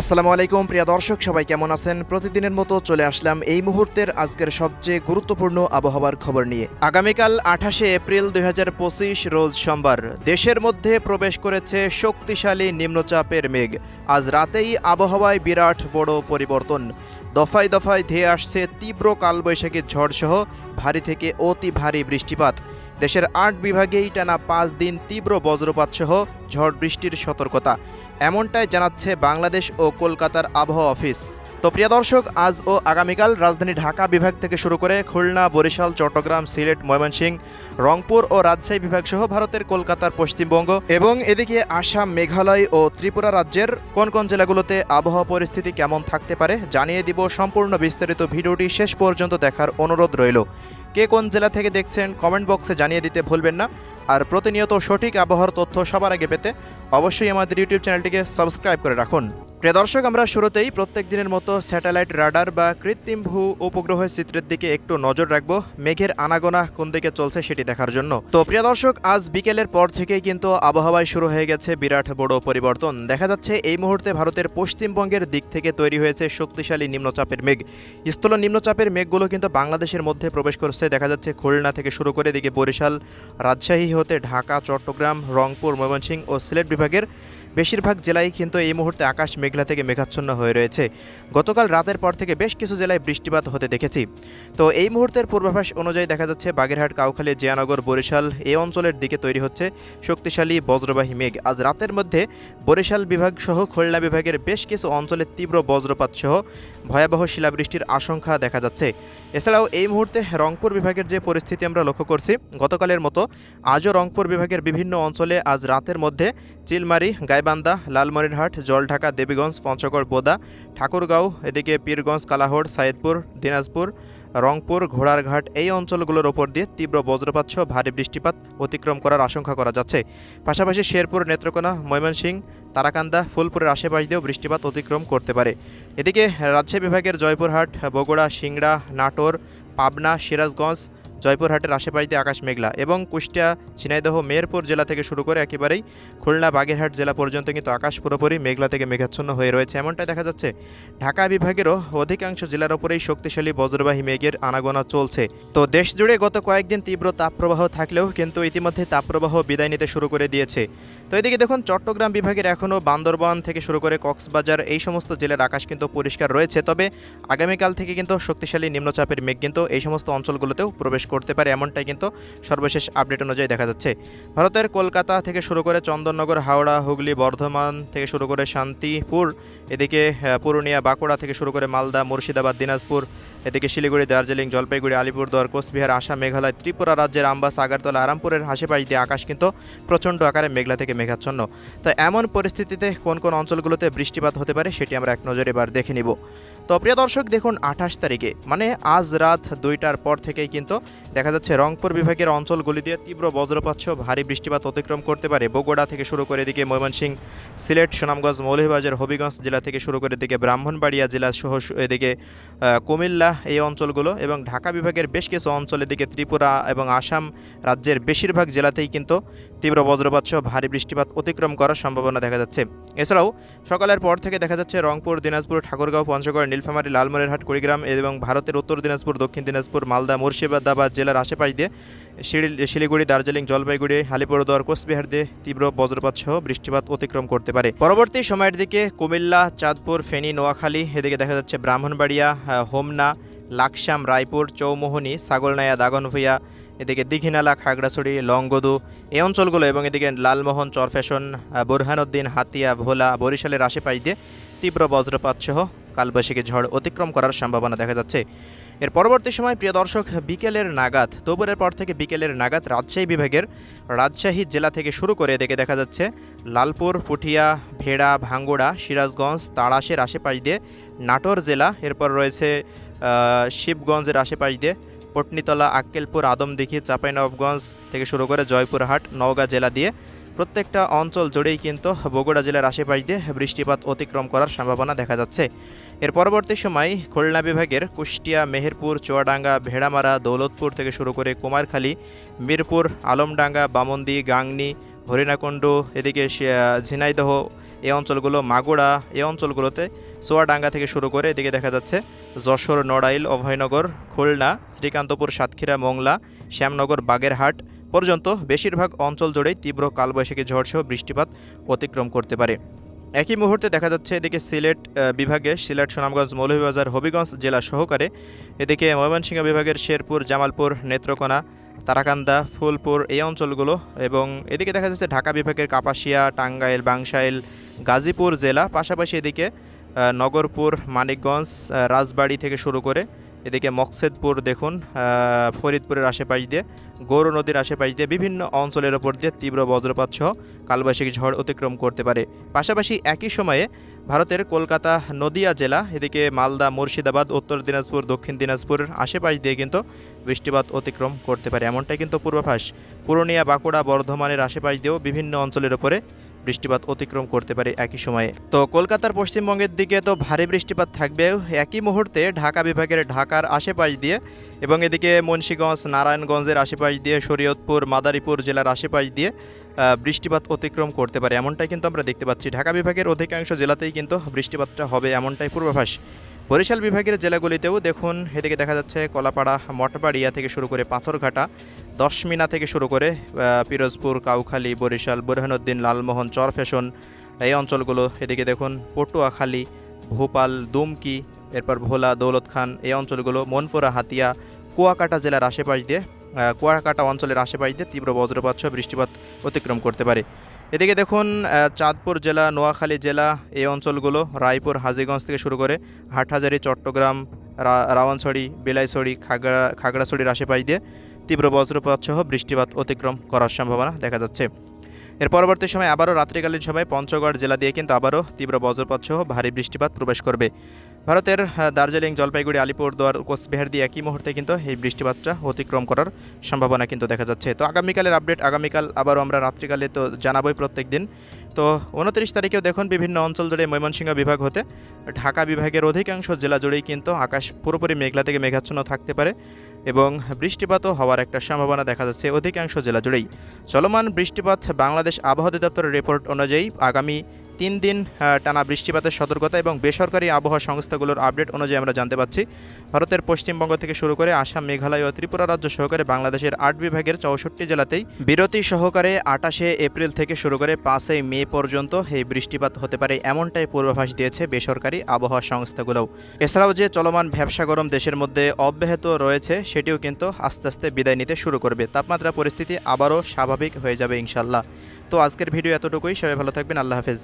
আসসালামু আলাইকুম, প্রিয় দর্শক, সবাই কেমন আছেন? প্রতিদিনের মতো চলে আসলাম এই মুহূর্তের আজকের সবচেয়ে গুরুত্বপূর্ণ আবহাওয়ার খবর নিয়ে। আগামীকাল আঠাশে এপ্রিল দুই রোজ সোমবার, দেশের মধ্যে প্রবেশ করেছে শক্তিশালী নিম্নচাপের মেঘ। আজ রাতেই আবহাওয়ায় বিরাট বড় পরিবর্তন। দফায় দফায় ধেয়ে আসছে তীব্র কালবৈশাখী ঝড়সহ, ভারী থেকে অতি ভারী বৃষ্টিপাত। দেশের আট বিভাগেই টানা পাঁচ দিন তীব্র বজ্রপাত সহ ঝড় বৃষ্টির সতর্কতা। এমনটাই জানাচ্ছে বাংলাদেশ ও কলকাতার আবহাওয়া অফিস। তো প্রিয় দর্শক, আজ ও আগামীকাল রাজধানী ঢাকা বিভাগ থেকে শুরু করে খুলনা, বরিশাল, চট্টগ্রাম, সিলেট, ময়মনসিংহ, রংপুর ও রাজশাহী বিভাগ সহ ভারতের কলকাতার পশ্চিমবঙ্গ এবং এদিকে আসাম, মেঘালয় ও ত্রিপুরা রাজ্যের কোন কোন জেলাগুলোতে আবহাওয়া পরিস্থিতি কেমন থাকতে পারে জানিয়ে দিব সম্পূর্ণ বিস্তারিত ভিডিওটি শেষ পর্যন্ত দেখার অনুরোধ রইল। কে কোন জেলা থেকে দেখছেন কমেন্ট বক্সে জানিয়ে দিতে ভুলবেন না। আর প্রতিনিয়ত সঠিক আবহাওয়ার তথ্য সবার আগে পেতে অবশ্যই আমাদের ইউটিউব চ্যানেলটিকে সাবস্ক্রাইব করে রাখুন। প্রিয় দর্শক, আমরা শুরুতেই প্রত্যেক দিনের মতো স্যাটেলাইট রাডার বা কৃত্রিম ভূ উপগ্রহের চিত্রের দিকে একটু নজর রাখব। মেঘের আনাগোনা কোন দিকে চলছে সেটি দেখার জন্য। তো প্রিয় দর্শক, আজ বিকেলের পর থেকেই কিন্তু আবহাওয়ায় শুরু হয়ে গেছে বিরাট বড় পরিবর্তন। দেখা যাচ্ছে এই মুহূর্তে ভারতের পশ্চিমবঙ্গের দিক থেকে তৈরি হয়েছে শক্তিশালী নিম্নচাপের মেঘ। স্থল নিম্নচাপের মেঘগুলো কিন্তু বাংলাদেশের মধ্যে প্রবেশ করছে। দেখা যাচ্ছে খুলনা থেকে শুরু করে এদিকে বরিশাল, রাজশাহী হতে ঢাকা, চট্টগ্রাম, রংপুর, ময়মনসিংহ ও সিলেট বিভাগের বেশিরভাগ জেলায় কিন্তু এই মুহূর্তে আকাশ মেঘলা থেকে মেঘাচ্ছন্ন হয়ে রয়েছে। গতকাল রাতের পর থেকে বেশ কিছু জেলায় বৃষ্টিপাত হতে দেখেছি। তো এই মুহূর্তের পূর্বাভাস অনুযায়ী দেখা যাচ্ছে, বাগেরহাট, কাউখালী, জিয়ানগর, বরিশাল এই অঞ্চলের দিকে তৈরি হচ্ছে শক্তিশালী বজ্রবাহী মেঘ। আজ রাতের মধ্যে বরিশাল বিভাগ সহ খুলনা বিভাগের বেশ কিছু অঞ্চলে তীব্র বজ্রপাত সহ ভয়াবহ শিলাবৃষ্টির আশঙ্কা দেখা যাচ্ছে। এছাড়াও এই মুহূর্তে রংপুর বিভাগের যে পরিস্থিতি আমরা লক্ষ্য করছি, গতকালের মতো আজও রংপুর বিভাগের বিভিন্ন অঞ্চলে আজ রাতের মধ্যে চিলমারি গাইবান্ধা লালমনিরহাট, জলঢাকা, দেবীগঞ্জ, পঞ্চগড়, বোদা, ঠাকুরগাঁও, এদিকে পীরগঞ্জ কালাহোড় সাইদপুর দিনাজপুর, রংপুর, ঘোড়ারঘাট এই অঞ্চলগুলোর ওপর দিয়ে তীব্র বজ্রপাত সহ ভারী বৃষ্টিপাত অতিক্রম করার আশঙ্কা করা যাচ্ছে। পাশাপাশি শেরপুর, নেত্রকোনা ময়মনসিংহ তারাকান্দা, ফুলপুরের আশেপাশ দিয়েও বৃষ্টিপাত অতিক্রম করতে পারে। এদিকে রাজশাহী বিভাগের জয়পুরহাট, বগুড়া, সিংড়া, নাটোর, পাবনা, সিরাজগঞ্জ জয়পুরহাটের আশেপাশে আকাশ মেঘলা এবং কুষ্টিয়া, ঝিনাইদহ, মেহেরপুর জেলা থেকে শুরু করে একেবারেই খুলনা, বাগেরহাট জেলা পর্যন্ত কিন্তু আকাশ পুরোপুরি মেঘলা থেকে মেঘাচ্ছন্ন হয়ে রয়েছে। এমনটাই দেখা যাচ্ছে, ঢাকা বিভাগেরও অধিকাংশ জেলার ওপরেই শক্তিশালী বজ্রবাহী মেঘের আনাগোনা চলছে। তো দেশ জুড়ে গত কয়েকদিন তীব্র তাপপ্রবাহ থাকলেও কিন্তু ইতিমধ্যে তাপপ্রবাহ বিদায় নিতে শুরু করে দিয়েছে। তো এদিকে দেখুন, চট্টগ্রাম বিভাগের এখনও বান্দরবান থেকে শুরু করে কক্সবাজার এই সমস্ত জেলার আকাশ কিন্তু পরিষ্কার রয়েছে, তবে আগামীকাল থেকে কিন্তু শক্তিশালী নিম্নচাপের মেঘ কিন্তু এই সমস্ত অঞ্চলগুলোতেও প্রবেশ করতে পারে এমনটাই কিন্তু সর্বশেষ আপডেট অনুযায়ী দেখা যাচ্ছে। ভারতের কলকাতা থেকে শুরু করে চন্দননগর, হাওড়া, হুগলি, বর্ধমান থেকে শুরু করে শান্তিপুর, এদিকে পুরুলিয়া, বাঁকুড়া থেকে শুরু করে মালদা, মুর্শিদাবাদ, দিনাজপুর, এদিকে শিলিগুড়ি, দার্জিলিং, জলপাইগুড়ি, আলিপুরদুয়ার, কোচবিহার, আসাম, মেঘালয়, ত্রিপুরা রাজ্যের আমবাস, আগারতলা, আরামপুরের আশেপাশ দিয়ে আকাশ কিন্তু প্রচণ্ড আকারে মেঘলা থেকে মেঘাচ্ছন্ন। তো এমন পরিস্থিতিতে কোন কোন অঞ্চলগুলোতে বৃষ্টিপাত হতে পারে সেটি আমরা এক নজরে এবার দেখে নিব। তো প্রিয় দর্শক, দেখুন আঠাশ তারিখে মানে আজ রাত দুইটার পর থেকেই কিন্তু দেখা যাচ্ছে রংপুর বিভাগের অঞ্চলগুলি দিয়ে তীব্র বজ্রপাত ভারী বৃষ্টিপাত অতিক্রম করতে পারে। বগুড়া থেকে শুরু করে এদিকে ময়মনসিংহ, সিলেট, সুনামগঞ্জ, মৌলভীবাজার, হবিগঞ্জ জেলা থেকে শুরু করে এদিকে ব্রাহ্মণবাড়িয়া জেলা সহ এদিকে কুমিল্লা এই অঞ্চলগুলো এবং ঢাকা বিভাগের বেশ কিছু অঞ্চল এদিকে ত্রিপুরা এবং আসাম রাজ্যের বেশিরভাগ জেলাতেই কিন্তু তীব্র বজ্রপাত সহ ভারী বৃষ্টিপাত অতিক্রম করার সম্ভাবনা দেখা যাচ্ছে। এছাড়াও সকালের পর থেকে দেখা যাচ্ছে রংপুর, দিনাজপুর, ঠাকুরগাঁও, পঞ্চগড়, নীলফামারী, লালমনিরহাট, কুড়িগ্রাম এবং ভারতের উত্তর দিনাজপুর, দক্ষিণ দিনাজপুর, মালদা, মুর্শিদাবাদ জেলার আশেপাশ দিয়ে শিলিগুড়ি, দার্জিলিং, জলপাইগুড়ি, আলিপুরদুয়ার, কোচবিহার দিয়ে তীব্র বজ্রপাত সহ বৃষ্টিপাত অতিক্রম করতে পারে। পরবর্তী সময়ের দিকে কুমিল্লা, চাঁদপুর, ফেনী, নোয়াখালী, এদিকে দেখা যাচ্ছে ব্রাহ্মণবাড়িয়া হোমনা, লাকসাম, রায়পুর, চৌমোহনী, ছাগলনাইয়া, দাগনভূঞা, এদিকে দীঘিনালা, খাগড়াছড়ি, লংগদু, এই অঞ্চলগুলো এবং এদিকে লালমোহন চরফ্যাশন বুরহানুদ্দিন, হাতিয়া, ভোলা, বরিশালের আশেপাশ দিয়ে তীব্র বজ্রপাত সহ কালবৈশাখী ঝড় অতিক্রম করার সম্ভাবনা দেখা যাচ্ছে। এর পরবর্তী সময় প্রিয় দর্শক, বিকেলের নাগাদ, দুপুরের পর থেকে বিকেলের নাগাদ রাজশাহী বিভাগের রাজশাহী জেলা থেকে শুরু করে এদিকে দেখা যাচ্ছে লালপুর, পুঠিয়া, ভেড়া, ভাঙ্গুড়া, সিরাজগঞ্জ, তাড়াশের আশেপাশ দিয়ে নাটোর জেলা, এরপর রয়েছে শিবগঞ্জের আশেপাশ দিয়ে পটনিতলা, আক্কেলপুর, আদমদিঘি, চাঁপাইনবাবগঞ্জ থেকে শুরু করে জয়পুরহাট, নওগাঁ জেলা দিয়ে প্রত্যেকটা অঞ্চল জুড়েই কিন্তু বগুড়া জেলার আশেপাশ দিয়ে বৃষ্টিপাত অতিক্রম করার সম্ভাবনা দেখা যাচ্ছে। এর পরবর্তী সময় খুলনা বিভাগের কুষ্টিয়া, মেহেরপুর, চুয়াডাঙ্গা, ভেড়ামারা, দৌলতপুর থেকে শুরু করে কুমারখালী, মিরপুর, আলমডাঙ্গা, বামন্দি, গাংনি, হরিণাকুণ্ড, এদিকে ঝিনাইদহ এই অঞ্চলগুলো মাগুড়া এই অঞ্চলগুলোতে সোয়াডাঙ্গা থেকে শুরু করে এদিকে দেখা যাচ্ছে যশোর, নড়াইল, অভয়নগর, খুলনা, শ্রীকান্তপুর, সাতক্ষীরা, মোংলা, শ্যামনগর, বাগেরহাট পর্যন্ত বেশিরভাগ অঞ্চল জুড়েই তীব্র কালবৈশাখী ঝড়সহ বৃষ্টিপাত অতিক্রম করতে পারে। একই মুহূর্তে দেখা যাচ্ছে এদিকে সিলেট বিভাগে সিলেট, সুনামগঞ্জ, মৌলভীবাজার, হবিগঞ্জ জেলা সহকারে এদিকে ময়মনসিংহ বিভাগের শেরপুর, জামালপুর, নেত্রকোনা, তারাকান্দা, ফুলপুর এই অঞ্চলগুলো এবং এদিকে দেখা যাচ্ছে ঢাকা বিভাগের কাপাসিয়া, টাঙ্গাইল, বাংশাইল, গাজীপুর জেলা, পাশাপাশি এদিকে নগরপুর, মানিকগঞ্জ রাজবাড়ি থেকে শুরু করে এদিকে মকসেদপুর দেখুন ফরিদপুরের আশেপাশ দিয়ে গৌর নদীর আশেপাশ দিয়ে বিভিন্ন অঞ্চলের ওপর দিয়ে তীব্র বজ্রপাত সহ কালবৈশাখী ঝড় অতিক্রম করতে পারে। পাশাপাশি একই সময়ে ভারতের কলকাতা নদিয়া জেলা, এদিকে মালদা, মুর্শিদাবাদ, উত্তর দিনাজপুর, দক্ষিণ দিনাজপুরের আশেপাশ দিয়ে কিন্তু বৃষ্টিপাত অতিক্রম করতে পারে। এমনটাই কিন্তু পূর্বাভাস। পুরুলিয়া, বাঁকুড়া, বর্ধমানের আশেপাশ দিয়েও বিভিন্ন অঞ্চলের ওপরে বৃষ্টিপাত অতিক্রম করতে পারে একই সময়ে। তো কলকাতার পশ্চিমবঙ্গের দিকে তো ভারী বৃষ্টিপাত থাকবে একই মুহূর্তে ঢাকা বিভাগের ঢাকার আশেপাশ দিয়ে এবং এদিকে মুন্সীগঞ্জ, নারায়ণগঞ্জের আশেপাশ দিয়ে শরীয়তপুর, মাদারীপুর জেলার আশেপাশ দিয়ে বৃষ্টিপাত অতিক্রম করতে পারে। এমনটাই কিন্তু আমরা দেখতে পাচ্ছি। ঢাকা বিভাগের অধিকাংশ জেলাতেই কিন্তু বৃষ্টিপাতটা হবে এমনটাই পূর্বাভাস। বরিশাল বিভাগের জেলাগুলিতেও দেখুন, এদিকে দেখা যাচ্ছে কলাপাড়া, মঠবাড়িয়া থেকে শুরু করে পাথরঘাটা, দশমিনা থেকে শুরু করে পিরোজপুর, কাউখালী, বরিশাল, বুরহানুদ্দিন, লালমোহন চরফ্যাশন এই অঞ্চলগুলো। এদিকে দেখুন, পটুয়াখালী, ভোপাল, দুমকি, এরপর ভোলা, দৌলত খান, এই অঞ্চলগুলো, মনপুরা, হাতিয়া, কুয়াকাটা জেলার আশেপাশ দিয়ে কুয়াকাটা অঞ্চলের আশেপাশ দিয়ে তীব্র বজ্রপাত বৃষ্টিপাত অতিক্রম করতে পারে। এদিকে দেখুন চাঁদপুর জেলা, নোয়াখালী জেলা, এই অঞ্চলগুলো, রায়পুর, হাজিগঞ্জ থেকে শুরু করে হাটহাজারি, চট্টগ্রাম রাওয়ানছড়ি বেলাইছড়ি, খাগড়া খাগড়াছড়ির আশেপাশ দিয়ে তীব্র বজ্রপাত সহ বৃষ্টিপাত অতিক্রম করার সম্ভাবনা দেখা যাচ্ছে। এর পরবর্তী সময় আবারও রাত্রিকালীন সময় পঞ্চগড় জেলা দিয়ে কিন্তু আবারও তীব্র বজ্রপাত সহ ভারী বৃষ্টিপাত প্রবেশ করবে। ভারতের দার্জিলিং, জলপাইগুড়ি, আলিপুরদুয়ার, কোচবিহার দিয়ে একই মুহূর্তে কিন্তু এই বৃষ্টিপাতটা অতিক্রম করার সম্ভাবনা কিন্তু দেখা যাচ্ছে। তো আগামীকালের আপডেট, আগামীকাল আবারও আমরা রাত্রিকালে তো জানাবোই প্রত্যেক দিন তো উনত্রিশ তারিখেও দেখুন, বিভিন্ন অঞ্চল জুড়ে ময়মনসিংহ বিভাগ হতে ঢাকা বিভাগের অধিকাংশ জেলা জুড়েই কিন্তু আকাশ পুরোপুরি মেঘলা থেকে মেঘাচ্ছন্ন থাকতে পারে এবং বৃষ্টিপাতও হওয়ার একটা সম্ভাবনা দেখা যাচ্ছে অধিকাংশ জেলা জুড়েই। চলমান বৃষ্টিপাত বাংলাদেশ আবহাওয়া অধিদপ্তরের রিপোর্ট অনুযায়ী আগামী তিন দিন টানা বৃষ্টিপাতের সতর্কতা এবং বেসরকারি আবহাওয়া সংস্থাগুলোর আপডেট অনুযায়ী আমরা জানতে পাচ্ছি ভারতের পশ্চিমবঙ্গ থেকে শুরু করে আসাম, মেঘালয় ও ত্রিপুরা রাজ্য সহকারে বাংলাদেশের আট বিভাগের চৌষট্টি জেলাতেই বিরতি সহকারে আটাশে এপ্রিল থেকে শুরু করে পাঁচই মে পর্যন্ত এই বৃষ্টিপাত হতে পারে এমনটাই পূর্বাভাস দিয়েছে বেসরকারি আবহাওয়া সংস্থাগুলোও। এছাড়াও যে চলমান ব্যবসা গরম দেশের মধ্যে অব্যাহত রয়েছে, সেটিও কিন্তু আস্তে আস্তে বিদায় নিতে শুরু করবে। তাপমাত্রা, পরিস্থিতি আবারও স্বাভাবিক হয়ে যাবে ইনশাল্লাহ তো আজকের ভিডিও এতটুকুই। সবাই ভালো থাকবেন। আল্লাহ হাফেজ।